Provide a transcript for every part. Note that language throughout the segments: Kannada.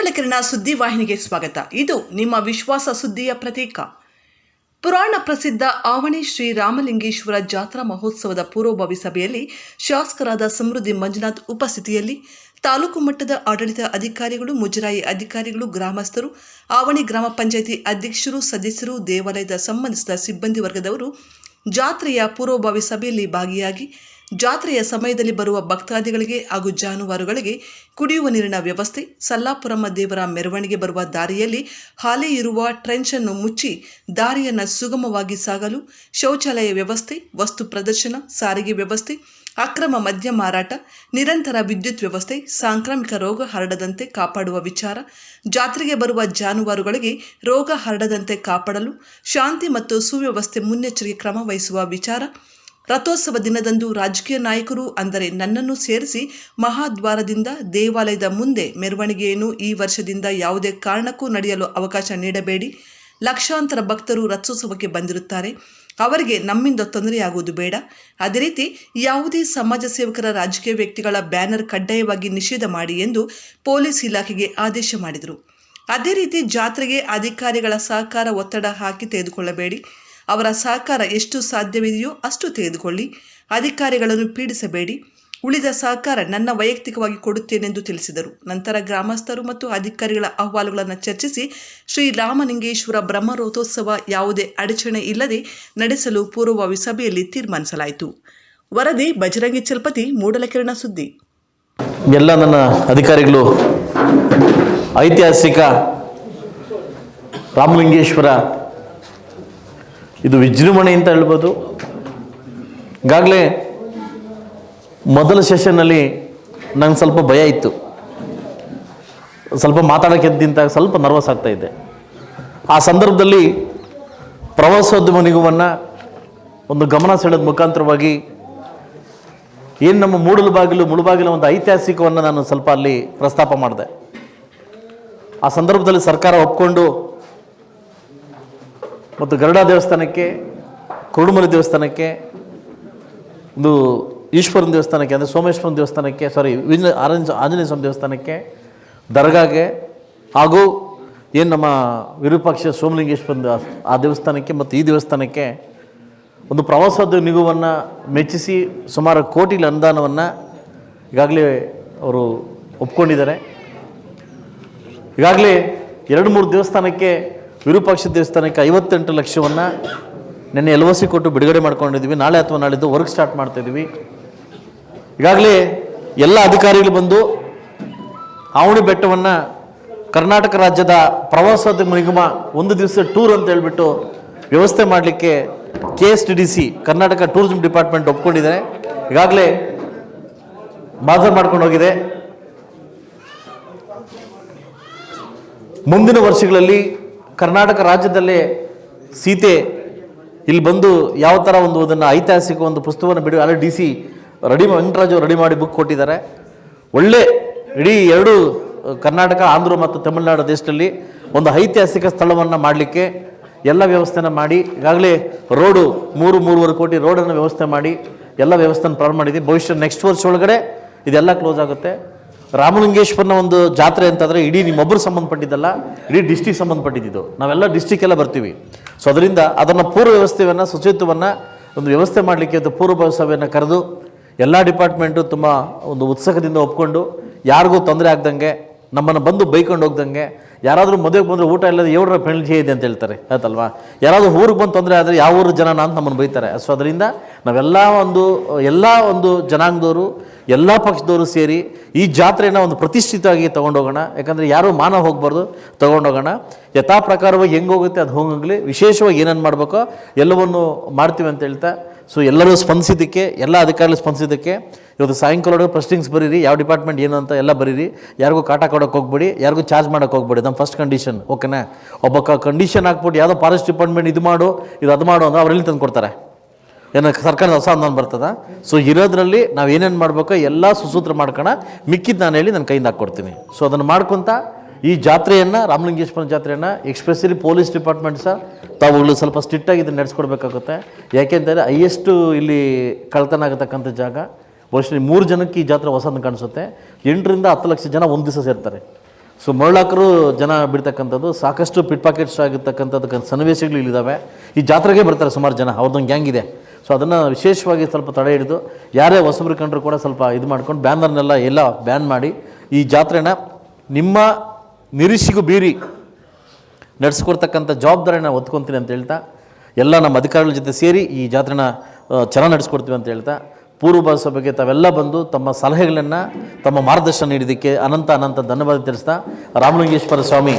ಮೂಡಲಕೆರೆನ ಸುದ್ದಿ ವಾಹಿನಿಗೆ ಸ್ವಾಗತ. ಇದು ನಿಮ್ಮ ವಿಶ್ವಾಸ ಸುದ್ದಿಯ ಪ್ರತೀಕ. ಪುರಾಣ ಪ್ರಸಿದ್ಧ ಆವಣಿ ಶ್ರೀ ರಾಮಲಿಂಗೇಶ್ವರ ಜಾತ್ರಾ ಮಹೋತ್ಸವದ ಪೂರ್ವಭಾವಿ ಸಭೆಯಲ್ಲಿ ಶಾಸಕರಾದ ಸಮೃದ್ಧಿ ಮಂಜುನಾಥ್ ಉಪಸ್ಥಿತಿಯಲ್ಲಿ ತಾಲೂಕು ಮಟ್ಟದ ಆಡಳಿತ ಅಧಿಕಾರಿಗಳು, ಮುಜರಾಯಿ ಅಧಿಕಾರಿಗಳು, ಗ್ರಾಮಸ್ಥರು, ಆವಣಿ ಗ್ರಾಮ ಪಂಚಾಯಿತಿ ಅಧ್ಯಕ್ಷರು, ಸದಸ್ಯರು, ದೇವಾಲಯದ ಸಂಬಂಧಿಸಿದ ಸಿಬ್ಬಂದಿ ವರ್ಗದವರು ಜಾತ್ರೆಯ ಪೂರ್ವಭಾವಿ ಸಭೆಯಲ್ಲಿ ಭಾಗಿಯಾಗಿ ಜಾತ್ರೆಯ ಸಮಯದಲ್ಲಿ ಬರುವ ಭಕ್ತಾದಿಗಳಿಗೆ ಹಾಗೂ ಜಾನುವಾರುಗಳಿಗೆ ಕುಡಿಯುವ ನೀರಿನ ವ್ಯವಸ್ಥೆ, ಸಲ್ಲಾಪುರಮ್ಮ ದೇವರ ಮೆರವಣಿಗೆ ಬರುವ ದಾರಿಯಲ್ಲಿ ಹಾಲಿ ಇರುವ ಟ್ರೆಂಚ್ ಅನ್ನು ಮುಚ್ಚಿ ದಾರಿಯನ್ನು ಸುಗಮವಾಗಿ ಸಾಗಲು ಶೌಚಾಲಯ ವ್ಯವಸ್ಥೆ, ವಸ್ತು ಪ್ರದರ್ಶನ, ಸಾರಿಗೆ ವ್ಯವಸ್ಥೆ, ಅಕ್ರಮ ಮದ್ಯ ಮಾರಾಟ, ನಿರಂತರ ವಿದ್ಯುತ್ ವ್ಯವಸ್ಥೆ, ಸಾಂಕ್ರಾಮಿಕ ರೋಗ ಹರಡದಂತೆ ಕಾಪಾಡುವ ವಿಚಾರ, ಜಾತ್ರೆಗೆ ಬರುವ ಜಾನುವಾರುಗಳಿಗೆ ರೋಗ ಹರಡದಂತೆ ಕಾಪಾಡಲು ಶಾಂತಿ ಮತ್ತು ಸುವ್ಯವಸ್ಥೆ ಮುನ್ನೆಚ್ಚರಿಕೆ ಕ್ರಮ ವಹಿಸುವ ವಿಚಾರ ರಥೋತ್ಸವ ದಿನದಂದು ರಾಜಕೀಯ ನಾಯಕರು ಅಂದರೆ ನನ್ನನ್ನು ಸೇರಿಸಿ ಮಹಾದ್ವಾರದಿಂದ ದೇವಾಲಯದ ಮುಂದೆ ಮೆರವಣಿಗೆಯನ್ನು ಈ ವರ್ಷದಿಂದ ಯಾವುದೇ ಕಾರಣಕ್ಕೂ ನಡೆಯಲು ಅವಕಾಶ ನೀಡಬೇಡಿ. ಲಕ್ಷಾಂತರ ಭಕ್ತರು ರಥೋತ್ಸವಕ್ಕೆ ಬಂದಿರುತ್ತಾರೆ. ಅವರಿಗೆ ನಮ್ಮಿಂದ ತೊಂದರೆಯಾಗುವುದು ಬೇಡ. ಅದೇ ರೀತಿ ಯಾವುದೇ ಸಮಾಜ ಸೇವಕರ ರಾಜಕೀಯ ವ್ಯಕ್ತಿಗಳ ಬ್ಯಾನರ್ ಕಡ್ಡಾಯವಾಗಿ ನಿಷೇಧ ಮಾಡಿ ಎಂದು ಪೊಲೀಸ್ ಇಲಾಖೆಗೆ ಆದೇಶ ಮಾಡಿದರು. ಅದೇ ರೀತಿ ಜಾತ್ರೆಗೆ ಅಧಿಕಾರಿಗಳ ಸಹಕಾರ ಒತ್ತಡ ಹಾಕಿ ತೆಗೆದುಕೊಳ್ಳಬೇಡಿ. ಅವರ ಸಹಕಾರ ಎಷ್ಟು ಸಾಧ್ಯವಿದೆಯೋ ಅಷ್ಟು ತೆಗೆದುಕೊಳ್ಳಿ. ಅಧಿಕಾರಿಗಳನ್ನು ಪೀಡಿಸಬೇಡಿ. ಉಳಿದ ಸಹಕಾರ ನನ್ನ ವೈಯಕ್ತಿಕವಾಗಿ ಕೊಡುತ್ತೇನೆಂದು ತಿಳಿಸಿದರು. ನಂತರ ಗ್ರಾಮಸ್ಥರು ಮತ್ತು ಅಧಿಕಾರಿಗಳ ಅಹವಾಲುಗಳನ್ನು ಚರ್ಚಿಸಿ ಶ್ರೀ ರಾಮಲಿಂಗೇಶ್ವರ ಬ್ರಹ್ಮರಥೋತ್ಸವ ಯಾವುದೇ ಅಡಚಣೆ ಇಲ್ಲದೆ ನಡೆಸಲು ಪೂರ್ವಭಾವಿ ಸಭೆಯಲ್ಲಿ ತೀರ್ಮಾನಿಸಲಾಯಿತು. ವರದಿ ಬಜರಂಗಿ ಚಲಪತಿ, ಮೂಡಲಕಿರಣ ಸುದ್ದಿ. ಎಲ್ಲ ನನ್ನ ಅಧಿಕಾರಿಗಳು, ಐತಿಹಾಸಿಕ ರಾಮಲಿಂಗೇಶ್ವರ ಇದು ವಿಜೃಂಭಣೆ ಅಂತ ಹೇಳ್ಬೋದು. ಈಗಾಗಲೇ ಮೊದಲ ಸೆಷನ್ನಲ್ಲಿ ನಂಗೆ ಸ್ವಲ್ಪ ಭಯ ಇತ್ತು. ಸ್ವಲ್ಪ ಮಾತಾಡೋಕ್ಕೆ ಎದ್ದಿಂತಾಗ ಸ್ವಲ್ಪ ನರ್ವಸ್ ಆಗ್ತಾ ಇದ್ದೆ. ಆ ಸಂದರ್ಭದಲ್ಲಿ ಪ್ರವಾಸೋದ್ಯಮ ನಿಗಮವನ್ನು ಒಂದು ಗಮನ ಸೆಳೆದ ಮುಖಾಂತರವಾಗಿ ಏನು ನಮ್ಮ ಮೂಡಲು ಬಾಗಿಲು ಮುಳುಬಾಗಿಲು ಒಂದು ಐತಿಹಾಸಿಕವನ್ನು ನಾನು ಸ್ವಲ್ಪ ಅಲ್ಲಿ ಪ್ರಸ್ತಾಪ ಮಾಡಿದೆ. ಆ ಸಂದರ್ಭದಲ್ಲಿ ಸರ್ಕಾರ ಒಪ್ಕೊಂಡು ಮತ್ತು ಗರುಡ ದೇವಸ್ಥಾನಕ್ಕೆ ಕುರುಡುಮಲೆ ದೇವಸ್ಥಾನಕ್ಕೆ, ಒಂದು ಈಶ್ವರನ ದೇವಸ್ಥಾನಕ್ಕೆ, ಅಂದರೆ ಸೋಮೇಶ್ವರನ ದೇವಸ್ಥಾನಕ್ಕೆ ಸಾರಿ ವಿಜ್ಞ ಆಂಜ ಆಂಜನೇಯ ಸ್ವಾಮಿ ದೇವಸ್ಥಾನಕ್ಕೆ, ದರ್ಗಾಗೆ, ಹಾಗೂ ಏನು ನಮ್ಮ ವಿರೂಪಾಕ್ಷ ಸೋಮಲಿಂಗೇಶ್ವರನ ದೇವ- ಆ ದೇವಸ್ಥಾನಕ್ಕೆ ಮತ್ತು ಈ ದೇವಸ್ಥಾನಕ್ಕೆ ಒಂದು ಪ್ರವಾಸೋದ್ಯಮ ನಿಗುವನ್ನು ಮೆಚ್ಚಿಸಿ ಸುಮಾರು ಕೋಟಿಲಿ ಅನುದಾನವನ್ನು ಈಗಾಗಲೇ ಅವರು ಒಪ್ಕೊಂಡಿದ್ದಾರೆ. ಈಗಾಗಲೇ ಎರಡು ಮೂರು ದೇವಸ್ಥಾನಕ್ಕೆ ವಿರೂಪಾಕ್ಷ ದೇವಸ್ಥಾನಕ್ಕೆ ಐವತ್ತೆಂಟು ಲಕ್ಷವನ್ನು ನಿನ್ನೆ ಎಲ್ ಕೊಟ್ಟು ಬಿಡುಗಡೆ ಮಾಡ್ಕೊಂಡಿದ್ದೀವಿ. ನಾಳೆ ಅಥವಾ ನಾಳಿದ್ದು ವರ್ಕ್ ಸ್ಟಾರ್ಟ್ ಮಾಡ್ತಾಯಿದ್ದೀವಿ ಈಗಾಗಲೇ ಎಲ್ಲ ಅಧಿಕಾರಿಗಳು ಬಂದು ಆವಣಿ ಬೆಟ್ಟವನ್ನು ಕರ್ನಾಟಕ ರಾಜ್ಯದ ಪ್ರವಾಸೋದ್ಯಮ ನಿಗಮ ಒಂದು ದಿವಸ ಟೂರ್ ಅಂತ ಹೇಳ್ಬಿಟ್ಟು ವ್ಯವಸ್ಥೆ ಮಾಡಲಿಕ್ಕೆ K S T D C Karnataka tourism department ಒಪ್ಕೊಂಡಿದ್ದಾರೆ. ಈಗಾಗಲೇ ಮಾಜರ್ ಮಾಡ್ಕೊಂಡು ಹೋಗಿದೆ. ಮುಂದಿನ ವರ್ಷಗಳಲ್ಲಿ ಕರ್ನಾಟಕ ರಾಜ್ಯದಲ್ಲೇ ಸೀತೆ ಇಲ್ಲಿ ಬಂದು ಯಾವ ಥರ ಒಂದು ಅದನ್ನು ಐತಿಹಾಸಿಕ ಒಂದು ಪುಸ್ತಕವನ್ನು ಬಿಡು ಅಲ್ಲಿ, D C Reddy Venkataraju ready ಮಾಡಿ ಬುಕ್ ಕೊಟ್ಟಿದ್ದಾರೆ. ಒಳ್ಳೆ ಇಡೀ ಎರಡು ಕರ್ನಾಟಕ, ಆಂಧ್ರ ಮತ್ತು ತಮಿಳುನಾಡು ದೇಶದಲ್ಲಿ ಒಂದು ಐತಿಹಾಸಿಕ ಸ್ಥಳವನ್ನು ಮಾಡಲಿಕ್ಕೆ ಎಲ್ಲ ವ್ಯವಸ್ಥೆನ ಮಾಡಿ, ಈಗಾಗಲೇ ರೋಡು ಮೂರು, ಮೂರುವರೆ ಕೋಟಿ ರೋಡನ್ನು ವ್ಯವಸ್ಥೆ ಮಾಡಿ ಎಲ್ಲ ವ್ಯವಸ್ಥೆನ ಪ್ರಾರಂಭ ಮಾಡಿದ್ದೀವಿ ಭವಿಷ್ಯ ನೆಕ್ಸ್ಟ್ ವರ್ಷ ಒಳಗಡೆ ಇದೆಲ್ಲ ಕ್ಲೋಸ್ ಆಗುತ್ತೆ. ರಾಮಲಿಂಗೇಶ್ವರನ ಒಂದು ಜಾತ್ರೆ ಅಂತಂದರೆ ಇಡೀ ನಿಮ್ಮೊಬ್ಬರು ಸಂಬಂಧಪಟ್ಟಿದ್ದಲ್ಲ, ಇಡೀ ಡಿಸ್ಟಿಕ್ ಸಂಬಂಧಪಟ್ಟಿದ್ದು ನಾವೆಲ್ಲ ಡಿಸ್ಟಿಕ್ ಎಲ್ಲ ಬರ್ತೀವಿ. ಸೊ ಅದರಿಂದ ಅದನ್ನು ಪೂರ್ವ ವ್ಯವಸ್ಥೆಯನ್ನು ಶುಚಿತ್ವವನ್ನು ಒಂದು ವ್ಯವಸ್ಥೆ ಮಾಡಲಿಕ್ಕೆ ಅಂತ ಪೂರ್ವ ಕರೆದು ಎಲ್ಲ ಡಿಪಾರ್ಟ್ಮೆಂಟು ತುಂಬ ಒಂದು ಉತ್ಸಾಹದಿಂದ ಒಪ್ಕೊಂಡು, ಯಾರಿಗೂ ತೊಂದರೆ ಆಗ್ದಂಗೆ ನಮ್ಮನ್ನು ಬಂದು ಬೈಕೊಂಡು ಹೋಗ್ದಂಗೆ, ಯಾರಾದರೂ ಮದುವೆಗೆ ಬಂದರೆ ಊಟ ಇಲ್ಲದೆ ಎವ್ರ ಪೆಣಲ್ಜಿ ಇದೆ ಅಂತ ಹೇಳ್ತಾರೆ ಆಯ್ತಲ್ವಾ ಯಾರಾದರೂ ಊರಿಗೆ ಬಂದು ತೊಂದರೆ ಆದರೆ ಯಾವ ಊರು ಜನ ಅಂತ ನಮ್ಮನ್ನು ಬೈತಾರೆ. ಸೊ ಅದರಿಂದ ನಾವೆಲ್ಲ ಒಂದು, ಎಲ್ಲ ಒಂದು ಜನಾಂಗದವರು, ಎಲ್ಲ ಪಕ್ಷದವರು ಸೇರಿ ಈ ಜಾತ್ರೆನ ಒಂದು ಪ್ರತಿಷ್ಠಿತವಾಗಿ ತೊಗೊಂಡೋಗೋಣ. ಯಾಕಂದರೆ ಯಾರೂ ಮಾನ ಹೋಗಬಾರ್ದು, ತೊಗೊಂಡೋಗೋಣ. ಯಥಾ ಪ್ರಕಾರವಾಗಿ ಹೆಂಗೆ ಹೋಗುತ್ತೆ ಅದು ಹೋಗಲಿ ವಿಶೇಷವಾಗಿ ಏನೇನು ಮಾಡಬೇಕೋ ಎಲ್ಲವನ್ನು ಮಾಡ್ತೀವಿ ಅಂತ ಹೇಳ್ತಾ ಸೊ ಎಲ್ಲರೂ ಸ್ಪಂದಿಸಿದ್ದಕ್ಕೆ, ಎಲ್ಲ ಅಧಿಕಾರಿಗಳು ಸ್ಪಂದಿಸಿದ್ದಕ್ಕೆ, ಇವತ್ತು ಸಾಯಂಕಾಲ ಪ್ರಸ್ಟಿಂಗ್ಸ್ ಬರೀರಿ, ಯಾವ ಡಿಪಾರ್ಟ್ಮೆಂಟ್ ಏನು ಅಂತ ಎಲ್ಲ ಬರೀರಿ, ಯಾರಿಗೂ ಕಾಟ ಕೊಡೋಕೆ ಹೋಗ್ಬೇಡಿ, ಯಾರಿಗೂ ಚಾರ್ಜ್ ಮಾಡೋಕೆ ಹೋಗ್ಬೇಡಿ, ನಮ್ಮ ಫಸ್ಟ್ ಕಂಡೀಷನ್ ಓಕೆನಾ ಒಬ್ಬ ಕಂಡೀಷನ್ ಹಾಕ್ಬಿಟ್ಟು ಯಾವುದೋ ಫಾರೆಸ್ಟ್ ಡಿಪಾರ್ಟ್ಮೆಂಟ್ ಇದು ಮಾಡು, ಇದು ಅದು ಮಾಡು ಅಂದ್ರೆ ಅವರಲ್ಲಿ ತಂದು ಕೊಡ್ತಾರೆ? ಏನೋ ಸರ್ಕಾರದ ಹೊಸ ಅನುದಾನ ಬರ್ತದ? ಸೊ ಇರೋದ್ರಲ್ಲಿ ನಾವು ಏನೇನು ಮಾಡಬೇಕು, ಎಲ್ಲ ಸುಸೂತ್ರ ಮಾಡ್ಕೋಣ ಮಿಕ್ಕಿದ್ದು ನಾನು ಹೇಳಿ ನನ್ನ ಕೈಯಿಂದ ಹಾಕ್ಕೊಡ್ತೀನಿ. ಸೊ ಅದನ್ನು ಮಾಡ್ಕೊತ ಈ ಜಾತ್ರೆಯನ್ನು ರಾಮಲಿಂಗೇಶ್ವರ ಜಾತ್ರೆಯನ್ನು ಎಕ್ಸ್ಪೆಷಲಿ ಪೊಲೀಸ್ ಡಿಪಾರ್ಟ್ಮೆಂಟ್ ಸಹ ತಾವುಗಳು ಸ್ವಲ್ಪ ಸ್ಟ್ರಿಕ್ಟಾಗಿ ಇದನ್ನು ನಡೆಸ್ಕೊಡ್ಬೇಕಾಗುತ್ತೆ. ಯಾಕೆಂದರೆ ಹೈಯೆಸ್ಟು ಇಲ್ಲಿ ಕಳ್ತನ ಆಗತಕ್ಕಂಥ ಜಾಗ ವರ್ಷ ಮೂರು ಜನಕ್ಕೆ ಈ ಜಾತ್ರೆ ಹೊಸದನ್ನು ಕಾಣಿಸುತ್ತೆ. ಎಂಟರಿಂದ ಹತ್ತು ಲಕ್ಷ ಜನ ಒಂದು ದಿವಸ ಸೇರ್ತಾರೆ. ಸೊ ಮರಳಾಕರು ಜನ ಬಿಡ್ತಕ್ಕಂಥದ್ದು, ಸಾಕಷ್ಟು ಪಿಟ್ ಪಾಕೆಟ್ಸ್ ಆಗಿರ್ತಕ್ಕಂಥದ್ದು ಸನ್ನಿವೇಶಗಳು ಇಲ್ಲಿದ್ದಾವೆ ಈ ಜಾತ್ರೆಗೆ ಬರ್ತಾರೆ ಸುಮಾರು ಜನ, ಅವ್ರದ್ದೊಂದು ಗ್ಯಾಂಗ್ ಇದೆ. ಸೊ ಅದನ್ನು ವಿಶೇಷವಾಗಿ ಸ್ವಲ್ಪ ತಡೆ ಹಿಡಿದು, ಯಾರೇ ಹೊಸಬ್ರು ಕಂಡ್ರು ಕೂಡ ಸ್ವಲ್ಪ ಇದು ಮಾಡ್ಕೊಂಡು ಬ್ಯಾನರ್ನೆಲ್ಲ ಎಲ್ಲ ಬ್ಯಾನ್ ಮಾಡಿ ಈ ಜಾತ್ರೆನ ನಿಮ್ಮ ನಿರೀಕ್ಷೆಗೂ ಬೀರಿ ನಡೆಸ್ಕೊಡ್ತಕ್ಕಂಥ ಜವಾಬ್ದಾರಿನ ಒತ್ಕೊತೀನಿ ಅಂತ ಹೇಳ್ತಾ, ಎಲ್ಲ ನಮ್ಮ ಅಧಿಕಾರಿಗಳ ಜೊತೆ ಸೇರಿ ಈ ಜಾತ್ರೆನ ಚೆನ್ನಾಗಿ ನಡೆಸ್ಕೊಡ್ತೀವಿ ಅಂತ ಹೇಳ್ತಾ, ಪೂರ್ವ ಸಭೆಗೆ ತಾವೆಲ್ಲ ಬಂದು ತಮ್ಮ ಸಲಹೆಗಳನ್ನು, ತಮ್ಮ ಮಾರ್ಗದರ್ಶನ ನೀಡಿದ್ದಕ್ಕೆ ಅನಂತ ಅನಂತ ಧನ್ಯವಾದ ತಿಳಿಸ್ತಾ, ರಾಮಲಿಂಗೇಶ್ವರ ಸ್ವಾಮಿ,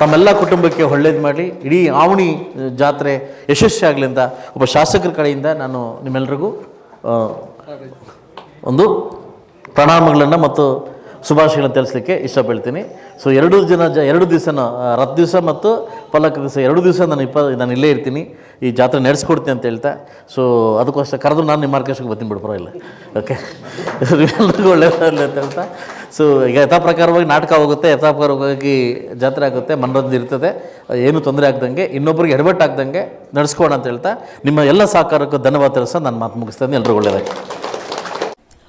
ತಮ್ಮೆಲ್ಲ ಕುಟುಂಬಕ್ಕೆ ಒಳ್ಳೇದು ಮಾಡಿ ಇಡೀ ಆವಣಿ ಜಾತ್ರೆ ಯಶಸ್ವಿ ಅಂತ ಒಬ್ಬ ಶಾಸಕರ ಕಡೆಯಿಂದ ನಾನು ನಿಮ್ಮೆಲ್ಲರಿಗೂ ಒಂದು ಪ್ರಣಾಮಗಳನ್ನು ಮತ್ತು ಶುಭಾಶಯಗಳನ್ನು ತಿಳಿಸ್ಲಿಕ್ಕೆ ಇಷ್ಟಪಡ್ತೀನಿ. ಸೊ ಎರಡು ಜನ ಜ, ಎರಡು ದಿವಸನ ರಥ ದಿವಸ ಮತ್ತು ಪಲ್ಲಕ್ಕ ದಿವಸ, ಎರಡು ದಿವಸ ನಾನು ಇಪ್ಪ, ನಾನು ಇಲ್ಲೇ ಇರ್ತೀನಿ. ಈ ಜಾತ್ರೆ ನಡೆಸ್ಕೊಡ್ತೀನಿ ಅಂತ ಹೇಳ್ತಾ. ಸೊ ಅದಕ್ಕೋಸ್ಕರ ಕರೆದು ನಾನು ನಿಮ್ಮ ಮಾರ್ಕೇಶ್ಗೆ ಬರ್ತೀನಿ ಬಿಡು, ಪರವಾಗಿಲ್ಲ. ಓಕೆ ಎಲ್ಲರಿಗೂ ಅಂತ ಹೇಳ್ತಾ. ಸೊ ಈಗ ಯಥಾ ಪ್ರಕಾರವಾಗಿ ನಾಟಕ ಹೋಗುತ್ತೆ ಯಥಾ ಪ್ರಕಾರವಾಗಿ ಜಾತ್ರೆ ಆಗುತ್ತೆ, ಮನೋರಂಜನೆ ಇರ್ತದೆ. ಏನು ತೊಂದರೆ ಆಗ್ದಂಗೆ ಇನ್ನೊಬ್ಬರಿಗೆ ಎಡವಟ್ಟು ಆಗ್ದಂಗೆ ನಡೆಸ್ಕೋಣ ಅಂತ ಹೇಳ್ತಾ. ನಿಮ್ಮ ಎಲ್ಲ ಸಹಕಾರಕ್ಕೂ ಧನ್ಯವಾದ ತಿಳಿಸ ನಾನು ಮಾತು ಮುಗಿಸ್ತೇನೆ ಎಲ್ಲರಿಗೂ ಒಳ್ಳೆಯದಾಗಿ